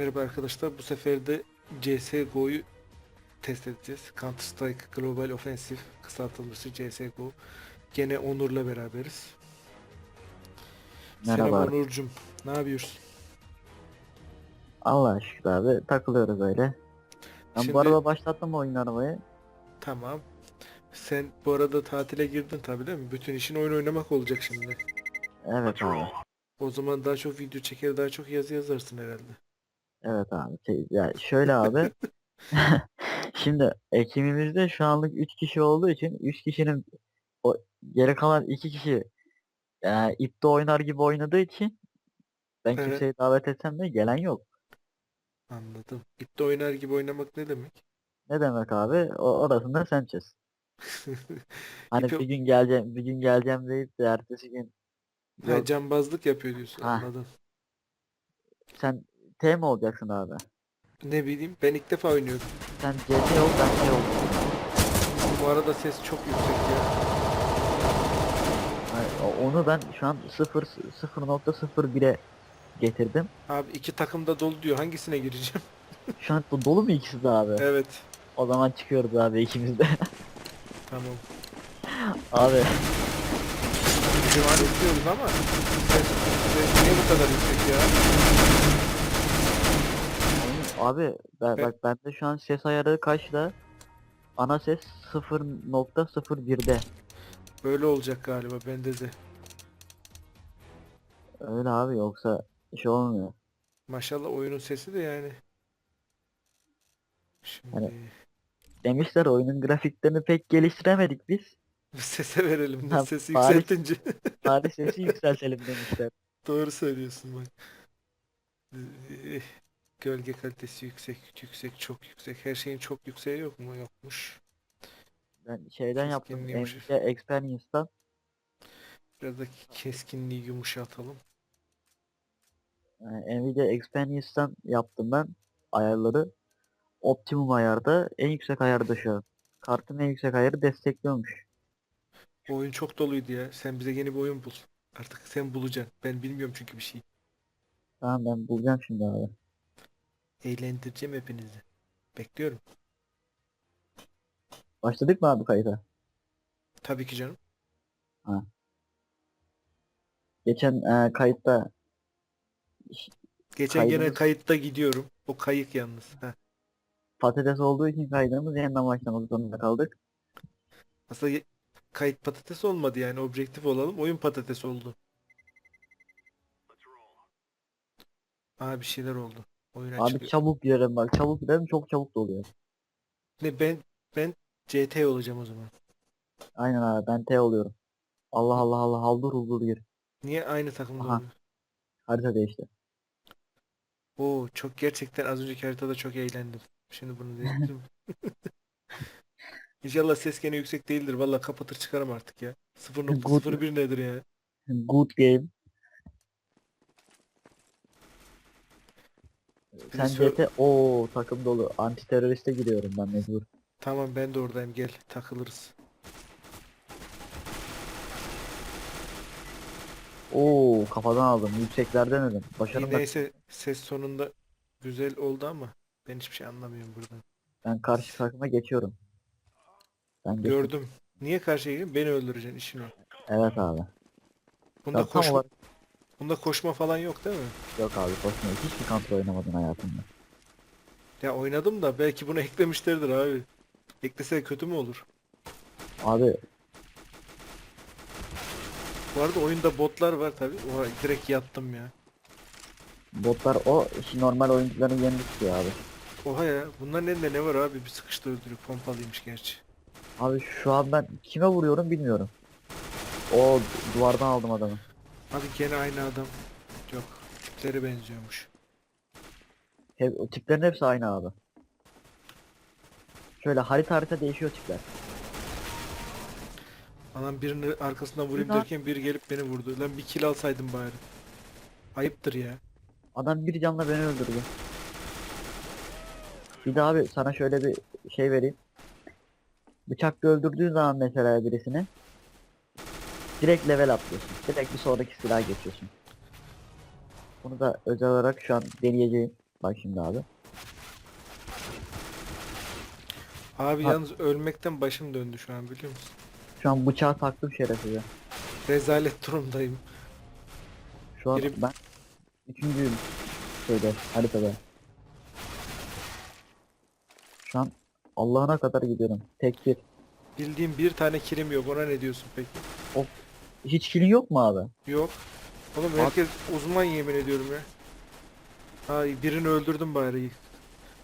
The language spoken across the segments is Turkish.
Merhaba arkadaşlar. Bu sefer de CSGO'yu test edeceğiz. Counter Strike Global Offensive kısaltılmışı CSGO. Gene Onur'la beraberiz. Merhaba. Selam Onur'cum. Ne yapıyorsun? Allah şükür abi takılıyoruz öyle. Ben Şimdi- bu arada başlattım oyun arabayı. Tamam. Sen bu arada tatile girdin tabii değil mi? Bütün işin oyun oynamak olacak şimdi. Evet abi. O zaman daha çok video çeker, daha çok yazı yazarsın herhalde. Evet abi. Şey, ya şöyle abi. Şimdi ekibimizde şu anlık 3 kişi olduğu için 3 kişinin o geri kalan 2 kişi e, ipte oynar gibi oynadığı için ben Evet. kimseyi davet etsem de gelen yok. Anladım. İpte oynar gibi oynamak ne demek? Ne demek abi? O, orasını da sen çöz. Hani İpi- bir gün geleceğim, bir gün geleceğim deyip de ertesi gün Ha, yok. cambazlık yapıyor diyorsun. Ha. Anladım. Sen T mi olacaksın abi? Ne bileyim ben ilk defa oynuyorum. Sen CT ol ben T oldum. Bu arada ses çok yüksek ya. Hayır, o- onu ben şu an 0 0.01'e getirdim. Abi iki takım da dolu diyor. Hangisine gireceğim? Şu an do- dolu mu ikisi de abi? Evet. O zaman çıkıyoruz abi ikimiz de. Tamam. abi Şu an izliyoruz ama ses, ses niye bu kadar yüksek ya? Abi ben, Ben- bak bende şu an ses ayarı kaçta? Ana ses 0.01'de. Böyle olacak galiba bende de. Öyle abi yoksa şey olmuyor. Maşallah oyunun sesi de yani. Şimdi Hani- Demişler oyunun grafiklerini pek geliştiremedik biz. sese verelim Ha, sesi bari- yükseltince. Bari sesi yükseltelim demişler. Doğru söylüyorsun bak. Gölge kalitesi yüksek, yüksek, çok yüksek. Her şeyin çok yükseği yok mu? Yokmuş. Ben şeyden yaptım. Nvidia Experience'dan Biraz da keskinliği yumuşatalım. Yani Nvidia Experience'dan yaptım ben ayarları. Optimum ayarda, en yüksek ayarda şu an. Kartın en yüksek ayarı destekliyormuş. Bu oyun çok doluydu ya. Sen bize yeni bir oyun bul. Artık sen bulacaksın. Ben bilmiyorum çünkü bir şey. Tamam ben bulacağım şimdi abi. Eğlendireceğim hepinizi. Bekliyorum. Başladık mı abi kayıta? Tabii ki canım. Geçen e, kayıtta Geçen gene Kaydımız- kayıtta gidiyorum. O kayık yalnız. Heh. patates olduğu için kaydımız yeniden başlamak zorunda kaldık. Aslında ye- kayıt patates olmadı yani. Objektif olalım. Oyun patates oldu. Aa bir şeyler oldu. Oyun Abi açılıyor. çabuk girelim bak çabuk girelim çok çabuk doluyor. Ne ben ben CT olacağım o zaman. Aynen abi ben T oluyorum. Allah Allah Allah haldır huldur gir. Niye aynı takımda Aha. oluyor? Harita değişti. Oo çok gerçekten az önceki haritada çok eğlendim. Şimdi bunu dedim. İnşallah ses gene yüksek değildir. Vallahi kapatır çıkarım artık ya. 0.01 nedir ya? Good game. Sen sor- CT o takım dolu. Anti teröriste giriyorum ben mecbur. Tamam ben de oradayım gel takılırız. Oo kafadan aldım. Yükseklerden dedim. İyi, Başarım bak. neyse ses sonunda güzel oldu ama ben hiçbir şey anlamıyorum buradan. Ben karşı takıma geçiyorum. Ben geçtim. Gördüm. Niye karşıya gidiyorsun? Beni öldüreceksin işin o. Evet abi. Bunda Ya tam koşma, olarak bunda koşma falan yok değil mi? yok abi koşmuyor. Hiçbir kontrol oynamadın hayatımda. Ya oynadım da belki bunu eklemişlerdir abi. Eklese kötü mü olur? Abi Bu arada oyunda botlar var tabi. Oha direkt yattım ya. botlar o işi normal oyuncuların yerini tutuyor abi. Oha ya. Bunların elinde ne var abi? Bir sıkıştı öldürüyor. Pompalıymış gerçi. Abi şu an ben kime vuruyorum bilmiyorum. O duvardan aldım adamı. Abi gene aynı adam. Yok. Tipleri benziyormuş. Hep, o tiplerin hepsi aynı abi. Şöyle harita harita değişiyor tipler. Anam birini arkasından vurayım Bir daha- derken biri gelip beni vurdu. Lan bir kill alsaydım bari. Ayıptır ya. Adam bir canla beni öldürdü. Bir de abi sana şöyle bir şey vereyim. Bıçakla öldürdüğün zaman mesela birisini direkt level atlıyorsun. Direkt bir sonraki silaha geçiyorsun. Bunu da özel olarak şu an deneyeceğim. Bak şimdi abi. Abi Ha. yalnız ölmekten başım döndü şu an biliyor musun? Şu an bıçağı taktım şerefize. Rezalet durumdayım. Şu an Biri- ben üçüncüyüm şeyde haritada. Şu an Allah'ına kadar gidiyorum. Tek bir. Bildiğim bir tane kirim yok. Ona ne diyorsun peki? Hiç kilin yok mu abi? Yok. Oğlum Bak- herkes uzman yemin ediyorum ya. Ay birini öldürdüm bari.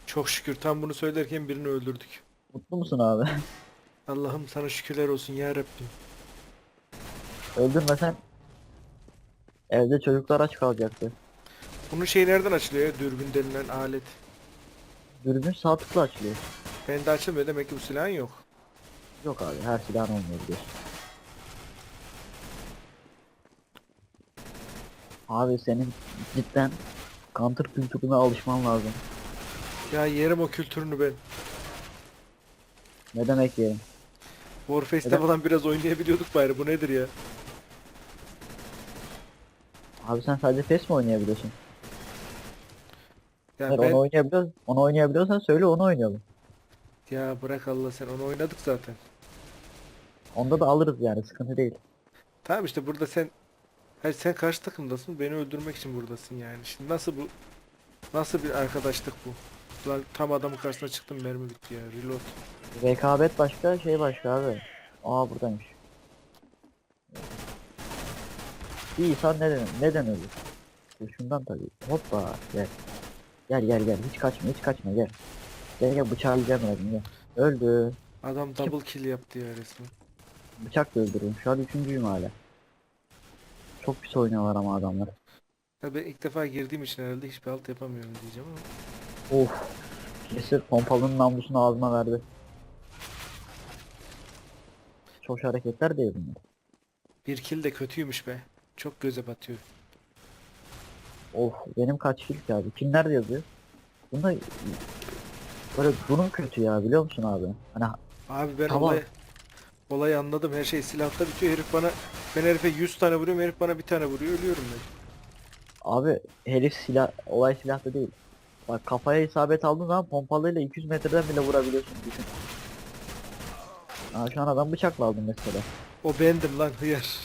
Çok şükür tam bunu söylerken birini öldürdük. Mutlu musun abi? Allah'ım sana şükürler olsun ya Rabbim. Öldürmesen evde çocuklar aç kalacaktı. Bunun şey nereden açılıyor ya? Dürbün denilen alet. Dürbün sağ tıkla açılıyor. Bende açılmıyor demek ki bu silahın yok. Yok abi her silahın olmuyor biliyorsun. Abi senin cidden counter kültürüne alışman lazım. Ya yerim o kültürünü ben. Ne demek yerim? Warface'te Neden? falan biraz oynayabiliyorduk bari. Bu nedir ya? Abi sen sadece PES mi oynayabiliyorsun? Ya ben onu oynayabiliyor, onu oynayabiliyorsan söyle onu oynayalım. ya bırak Allah sen onu oynadık zaten. Onda da alırız yani sıkıntı değil. Tamam işte burada sen Hayır sen karşı takımdasın. Beni öldürmek için buradasın yani. Şimdi nasıl bu nasıl bir arkadaşlık bu? Lan tam adamın karşısına çıktım mermi bitti ya. Reload. Rekabet başka şey başka abi. Aa buradaymış. Bir insan neden neden ölür? Şundan tabii. Hoppa gel. Gel gel gel hiç kaçma hiç kaçma gel. Gel gel bıçaklayacağım birazdan gel. Öldü. Adam double kill yaptı ya resmen. Bıçakla öldürüyorum. Şu an üçüncüyüm hala. Çok pis oynuyorlar ama adamlar. Ben ilk defa girdiğim için herhalde hiçbir alt yapamıyorum diyeceğim ama. Of. Kesir pompalının namlusunu ağzıma verdi. Çok hareketler değil bunlar. Bir kill de kötüymüş be. Çok göze batıyor. Of benim kaç kill ki abi? Kim nerede yazıyor? Bunda böyle durum kötü ya biliyor musun abi? Hani Abi ben Tamam. olayı, olayı anladım. Her şey silahta bitiyor. Herif bana ben herife 100 tane vuruyorum. Herif bana bir tane vuruyor. Ölüyorum ben. abi herif silah olay silahta değil. Bak kafaya isabet aldığın zaman pompalıyla 200 metreden bile vurabiliyorsun düşün. Aa, şu an adam bıçakla aldım mesela. O bendim lan hıyar.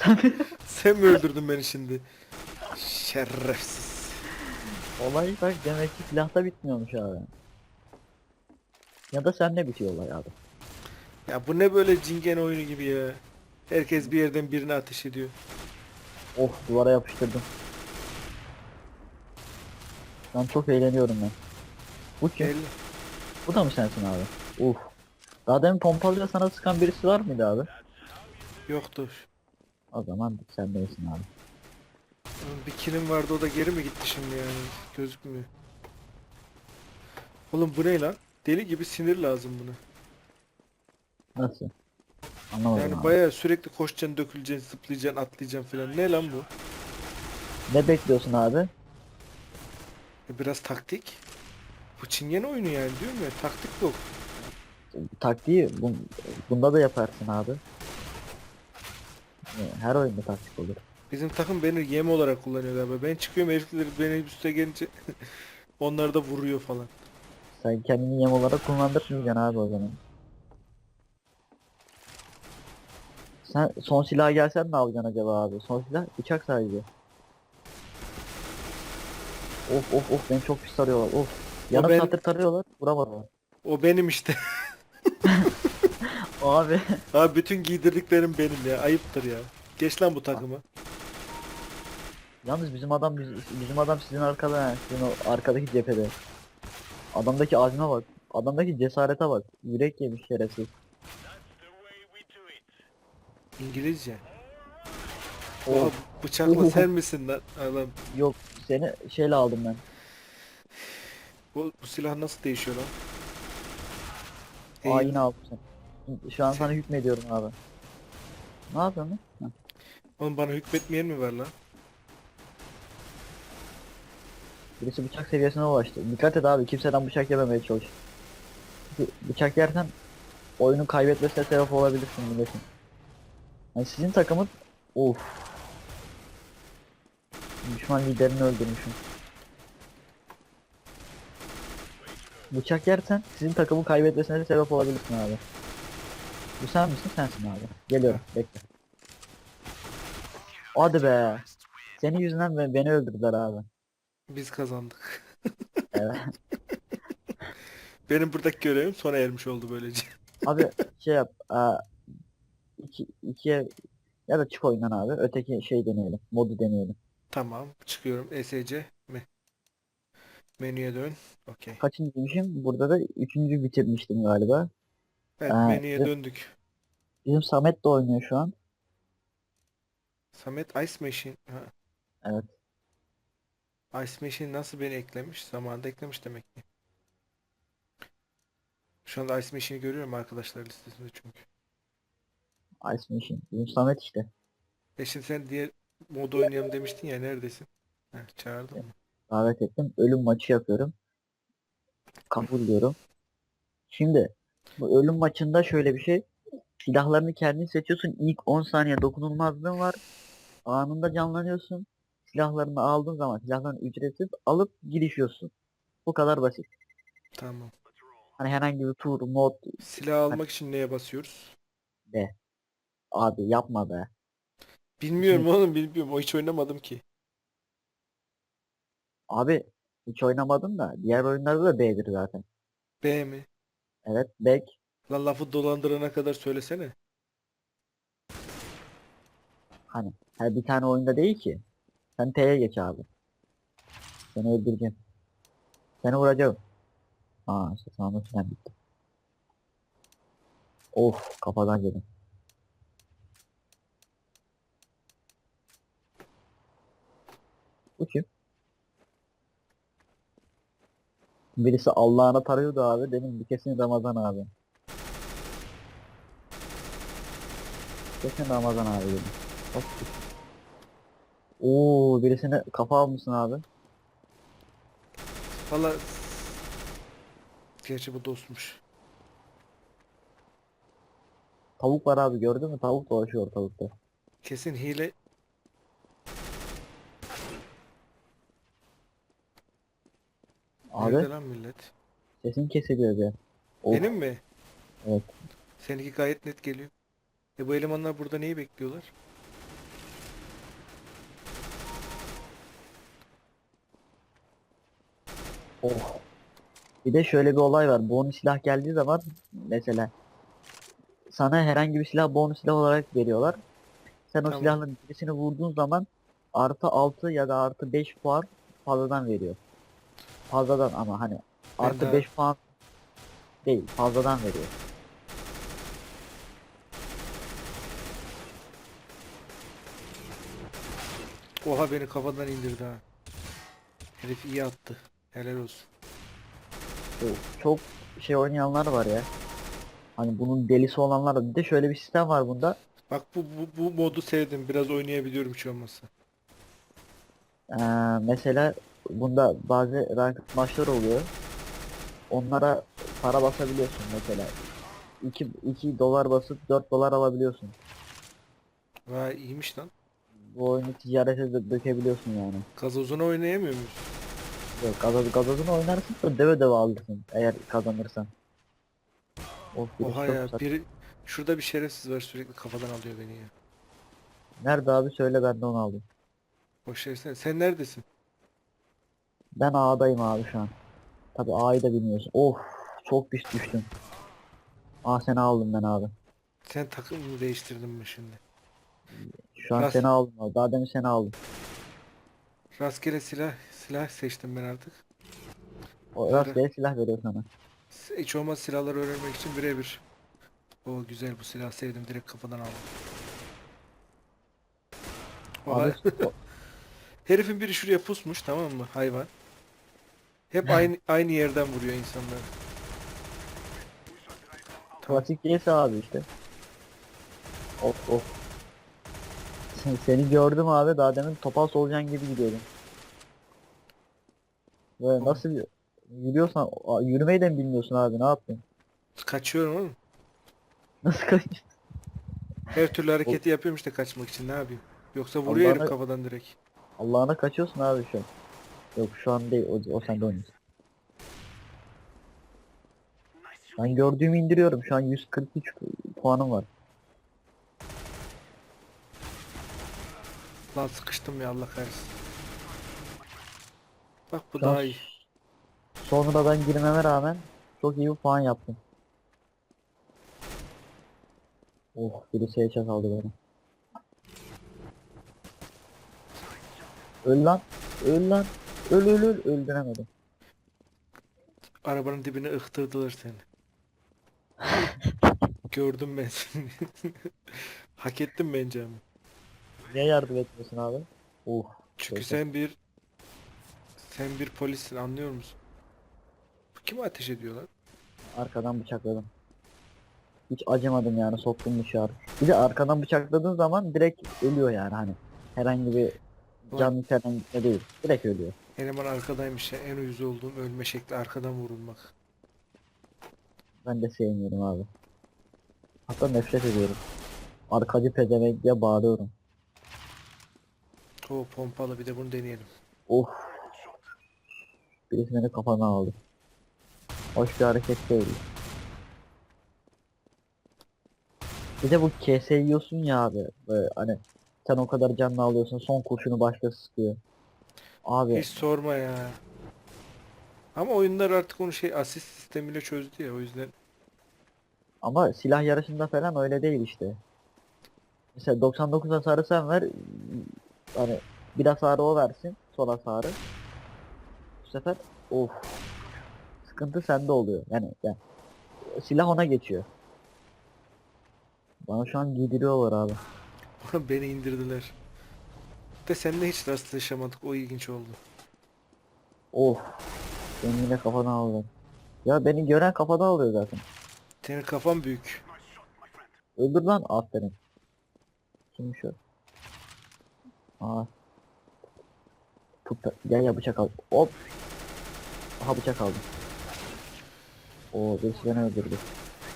Sen mi öldürdün beni şimdi? Şerefsiz. Olay bak demek ki silahta bitmiyormuş abi. Ya da sende bitiyor olay abi. Ya bu ne böyle cingen oyunu gibi ya. Herkes bir yerden birine ateş ediyor. Of duvara yapıştırdım. Ben çok eğleniyorum ben. Bu kim? El, Bu da mı sensin abi? Uf. Daha demin pompalıyla sana sıkan birisi var mıydı abi? yoktur. O zaman sen değilsin abi. Bir kilim vardı o da geri mi gitti şimdi yani? Gözükmüyor. Oğlum bu ne lan? Deli gibi sinir lazım buna. Nasıl? Anlamadım Yani abi. bayağı sürekli koşacaksın, döküleceksin, zıplayacaksın, atlayacaksın falan. Ne lan bu? Ne bekliyorsun abi? E Biraz taktik. Bu çingen oyunu yani diyorum ya. Taktik yok. Taktiği bun- bunda da yaparsın abi. Ee, Her oyunda taktik olur. Bizim takım beni yem olarak kullanıyor galiba. Ben çıkıyorum herifler beni üste gelince onlar da vuruyor falan. Sen kendini yem olarak kullandırmayacaksın abi o zaman. Sen son silaha gelsen ne alacaksın acaba abi? Son silah bıçak sadece. Of of of beni çok pis tarıyorlar of. Yarım ben- saattir tarıyorlar vuramadılar. O benim işte. Abi Abi bütün giydirdiklerim benim ya. Ayıptır ya. Geç lan bu takımı. yalnız bizim adam biz- bizim adam sizin arkada sizin o arkadaki cephede. Adamdaki azme bak. Adamdaki cesarete bak. Yürek yemiş şerefsiz. İngilizce. Of. Oha bıçakla sen misin lan? Adam. Yok seni şeyle aldım ben. Bu, bu silah nasıl değişiyor lan? Aa yine aldım seni. Şu an sana hükmediyorum abi. Ne yapıyorsun lan? Oğlum bana hükmetmeyen mi var lan? Birisi bıçak seviyesine ulaştı. Dikkat et abi kimseden bıçak yememeye çalış. Bıçak yersen oyunu kaybetmesine sebep olabilirsin milletin. Yani sizin takımın of. Düşman liderini öldürmüşüm. bıçak yersen sizin takımın kaybetmesine de sebep olabilirsin abi. Bu sen misin? Sensin abi. Geliyorum. Bekle. Hadi be. Senin yüzünden be- beni öldürdüler abi. Biz kazandık. Evet. Benim buradaki görevim sona ermiş oldu böylece. Abi şey yap. Aa, iki, ikiye ya da çık oyundan abi. Öteki şey deneyelim. Modu deneyelim. Tamam. Çıkıyorum. ESC mi? Menüye dön. Okey. Kaçıncıymışım? Burada da üçüncü bitirmiştim galiba. Evet Aa, menüye evet. döndük. Bizim Samet de oynuyor şu an. Samet Ice Machine. Ha. Evet. Ice Machine nasıl beni eklemiş? Zamanında eklemiş demek ki. Şu anda Ice Machine'i görüyorum arkadaşlar listesinde çünkü. Ice Machine. Samet işte. E şimdi sen diğer modu oynayalım demiştin ya neredesin? Heh, çağırdın mı? Davet ettim. Ölüm maçı yapıyorum. Kabul diyorum. Şimdi bu ölüm maçında şöyle bir şey. Silahlarını kendin seçiyorsun. İlk 10 saniye dokunulmazlığın var. Anında canlanıyorsun. Silahlarını aldığın zaman silahlarını ücretsiz alıp girişiyorsun. Bu kadar basit. Tamam. Hani herhangi bir tur, mod Silah almak için neye basıyoruz? de. Abi yapma be. Bilmiyorum oğlum bilmiyorum. O hiç oynamadım ki. Abi hiç oynamadım da diğer oyunlarda da B'dir zaten. B mi? Evet back Lan lafı dolandırana kadar söylesene. hani her bir tane oyunda değil ki. Sen T'ye geç abi. Seni öldüreceğim. Seni vuracağım. Aa işte filan bitti. Of kafadan yedim. Bu kim? Birisi Allah'ına tarıyordu abi. Dedim bir kesin Ramazan abi. Kesin Ramazan abi dedim. Oo birisine kafa almışsın abi. Valla Gerçi bu dostmuş. Tavuk var abi gördün mü? Tavuk dolaşıyor ortalıkta. Kesin hile. Abi Nerede lan millet? sesin kesiliyor bir. Of, Benim mi? Evet. Seninki gayet net geliyor. E bu elemanlar burada neyi bekliyorlar? Oh. Bir de şöyle bir olay var. Bonus silah geldiği zaman mesela sana herhangi bir silah bonus silah olarak veriyorlar. Sen o Tamam. silahların birisini vurduğun zaman artı 6 ya da artı 5 puan fazladan veriyor. Fazladan ama hani artı 5 puan değil fazladan veriyor. Oha beni kafadan indirdi ha. Herif iyi attı. Helal olsun. Çok- şey oynayanlar var ya. Hani bunun delisi olanlar. Bir de şöyle bir sistem var bunda. Bak bu, bu, bu modu sevdim. Biraz oynayabiliyorum şu olmasa. Ee, mesela bunda bazı rank maçlar oluyor. Onlara para basabiliyorsun mesela. 2, 2 dolar basıp 4 dolar alabiliyorsun. Vay iyiymiş lan. Bu oyunu ticarete dö- dökebiliyorsun yani. Gazozunu oynayamıyor muyuz? Yok gazoz, gazozunu oynarsın da deve deve alırsın eğer kazanırsan. Of, birisi Oha çok ya sat- biri şurada bir şerefsiz var sürekli kafadan alıyor beni ya. Nerede abi söyle ben de onu alayım. Boş versene. Sen neredesin? Ben A'dayım abi şu an. Tabi A'yı da bilmiyorsun. Of çok pis düştüm. A seni aldım ben abi. Sen takım mı değiştirdin mi şimdi? Şu an Rast- seni aldım abi. Daha demin seni aldım. Rastgele silah silah seçtim ben artık. O rastgele silah veriyor sana. Hiç olmaz silahları öğrenmek için birebir. O güzel bu silah sevdim direkt kafadan aldım. Abi herifin biri şuraya pusmuş tamam mı hayvan. Hep aynı aynı yerden vuruyor insanları. Tamam. klasik değilse abi işte. Of of. Sen- Seni gördüm abi daha demin topal solucan gibi gidiyordum. Böyle nasıl bir- yürüyorsan yürümeyi de mi bilmiyorsun abi ne yaptın? Kaçıyorum oğlum. Nasıl kaçtın? Her türlü hareketi yapıyorum işte kaçmak için ne yapayım. Yoksa vuruyor herif Allah'ına- kafadan direkt. Allah'ına kaçıyorsun abi şu an. Yok şu an değil o, o sende oynuyorsun. Ben gördüğümü indiriyorum. Şu an 143 puanım var. Lan sıkıştım ya Allah kahretsin. Bak bu Şu an daha iyi. Sonradan girmeme rağmen çok iyi bir puan yaptım. Oh birisi headshot aldı beni. Öl lan. Öl lan. Öl öl öl. Öldüremedim. Arabanın dibine ıhtırdılar seni. Gördüm ben seni. Hak ettim bence ama. Niye yardım etmiyorsun abi? Oh. Çünkü sen bir sen bir polissin anlıyor musun? Bu kime ateş ediyor lan? Arkadan bıçakladım. Hiç acımadım yani soktum dışarı. Bir de arkadan bıçakladığın zaman direkt ölüyor yani hani. Herhangi bir can falan gitme değil. Direkt ölüyor. Eleman arkadaymış ya en uyuz olduğum ölme şekli arkadan vurulmak. Ben de sevmiyorum abi. Hatta nefret ediyorum. Arkacı pezevenk diye bağırıyorum. O pompalı bir de bunu deneyelim. Of. Birisi beni kafana aldı. Hoş bir hareket değil. Bir de bu kese yiyorsun ya abi. Böyle hani sen o kadar canlı alıyorsun son kurşunu başkası sıkıyor. Abi Hiç sorma ya. Ama oyunlar artık onu şey asist sistemiyle çözdü ya o yüzden. ama silah yarışında falan öyle değil işte. Mesela 99 hasarı sen ver. Hani bir hasarı o versin. Sol hasarı. Bu sefer of. Sıkıntı sende oluyor. Yani, yani silah ona geçiyor. Bana şu an giydiriyorlar abi. Beni indirdiler. De seninle hiç rastlaşamadık o ilginç oldu. Of. Beni yine kafana aldı. Ya beni gören kafada alıyor zaten. Senin kafan büyük. Öldür lan aferin. Kimmiş o? Aa. Tut da- gel ya bıçak al. Hop. Aha bıçak aldım. Oo birisi beni öldürdü.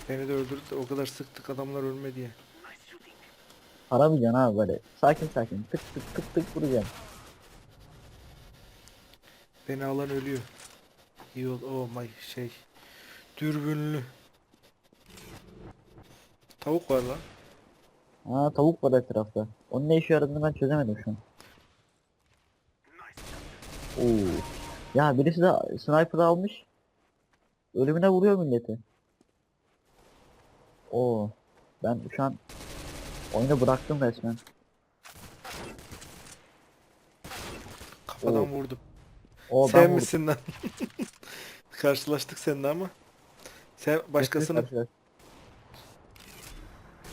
Beni de öldürdü de o kadar sıktık adamlar ölmedi ya. Aramayacaksın abi böyle. Sakin sakin. Tık tık tık tık vuracaksın. Beni alan ölüyor. İyi ol. Oh my şey. Dürbünlü. Tavuk var lan. Aa tavuk var etrafta. Onun ne işe yaradığını ben çözemedim şu an. Oo. Ya birisi de sniper almış. Ölümüne vuruyor milleti. Oo. Ben şu an oyunu bıraktım resmen. Kafadan Oo. vurdum. Oo Sen ben vurdum. misin lan? Karşılaştık seninle ama. Sen başkasını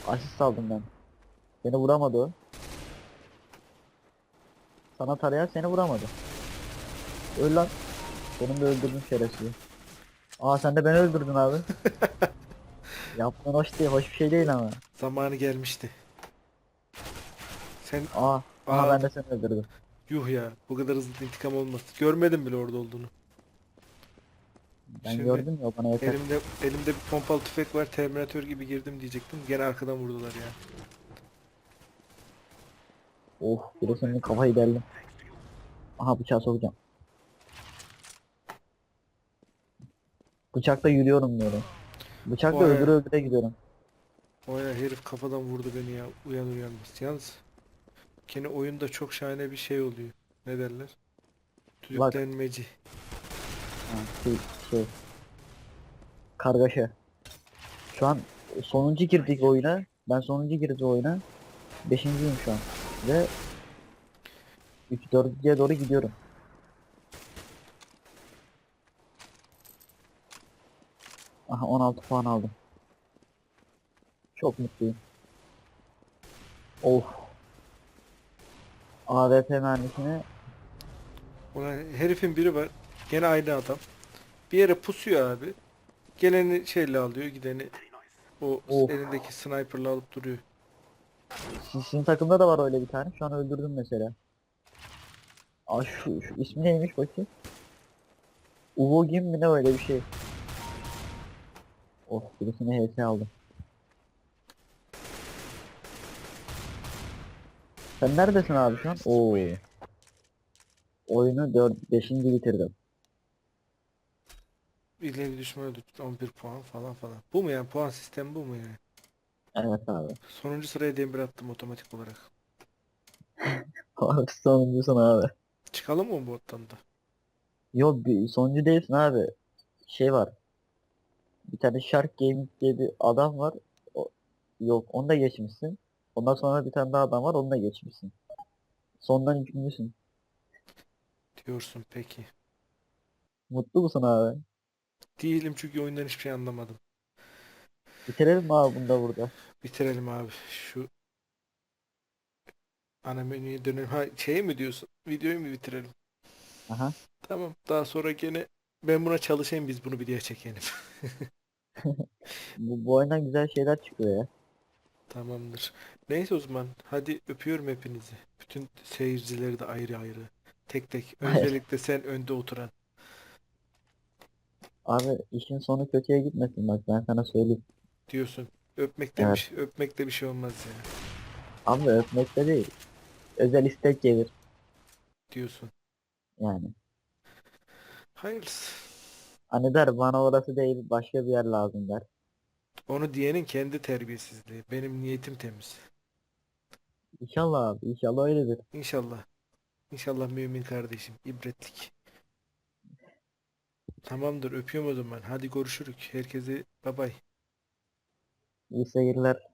Asist aldım ben. Beni vuramadı o. Sana tarayan seni vuramadı. Öl lan. Sonunda öldürdüm şerefsizi. Aa sen de beni öldürdün abi. Yaptığın hoş değil, hoş bir şey değil ama. zamanı gelmişti. Sen Aa, aha Aa. ben de seni öldürdüm. yuh ya bu kadar hızlı intikam olmaz. Görmedim bile orada olduğunu. Ben Şimdi gördüm ya o bana yeter. Elimde elimde bir pompalı tüfek var. Terminator gibi girdim diyecektim. Gene arkadan vurdular ya. Oh, birisinin kafayı deldim. Aha bıçağı sokacağım. Bıçakla yürüyorum böyle. Bıçakla Vay. öldüre öldüre gidiyorum. O ya herif kafadan vurdu beni ya. Uyanır uyanmaz. Yalnız gene oyunda çok şahane bir şey oluyor. Ne derler? Düdüklenmeci. Ha, şey, şey. Kargaşa. Şu an sonuncu girdik oyuna. Ben sonuncu girdim oyuna. Beşinciyim şu an. Ve 3 4'ye doğru gidiyorum. Aha 16 puan aldım. Çok mutluyum. Of. AWP mermisini Ulan herifin biri var. Gene aynı adam. Bir yere pusuyor abi. Geleni şeyle alıyor. Gideni o Of. elindeki sniper'la alıp duruyor. Siz- Sizin takımda da var öyle bir tane. Şu an öldürdüm mesela. Aa şu, şu ismi neymiş bakayım. Uvo Gim mi ne öyle bir şey. Oh birisini HS aldım. Sen neredesin abi şu an? Oo. Oyunu 4 5. bitirdim. ileri düşme öldü 11 puan falan falan. Bu mu yani puan sistemi bu mu yani? Evet abi. Sonuncu sıraya demir attım otomatik olarak. Abi sonuncusun abi. Çıkalım mı bu bottan da? Yok bir sonuncu değilsin abi. Şey var. Bir tane Shark Gaming diye bir adam var. O, yok onu da geçmişsin. Ondan sonra bir tane daha adam var onu da geçmişsin. Sondan üçüncüsün. Diyorsun peki. Mutlu musun abi? Değilim çünkü oyundan hiçbir şey anlamadım. Bitirelim mi abi bunu da burada? Bitirelim abi. Şu ana menüye dönelim. Ha şey mi diyorsun? Videoyu mu bitirelim? Aha. Tamam. Daha sonra gene ben buna çalışayım biz bunu videoya çekelim. Bu, bu oyundan güzel şeyler çıkıyor ya. Tamamdır. Neyse o zaman. Hadi öpüyorum hepinizi. Bütün seyircileri de ayrı ayrı. Tek tek. Özellikle sen önde oturan. Abi işin sonu kötüye gitmesin bak ben sana söyleyeyim. diyorsun. Öpmekte Evet. bir şey, öpmekte bir şey olmaz ya. Abi öpmekte değil. Özel istek gelir Diyorsun. yani. Hayırlısı. Hani der bana orası değil başka bir yer lazım der. Onu diyenin kendi terbiyesizliği. Benim niyetim temiz. İnşallah abi inşallah öyledir. İnşallah. İnşallah mümin kardeşim. ibretlik. Tamamdır. Öpüyorum o zaman. Hadi görüşürük. Herkese bay bay. İyi seyirler.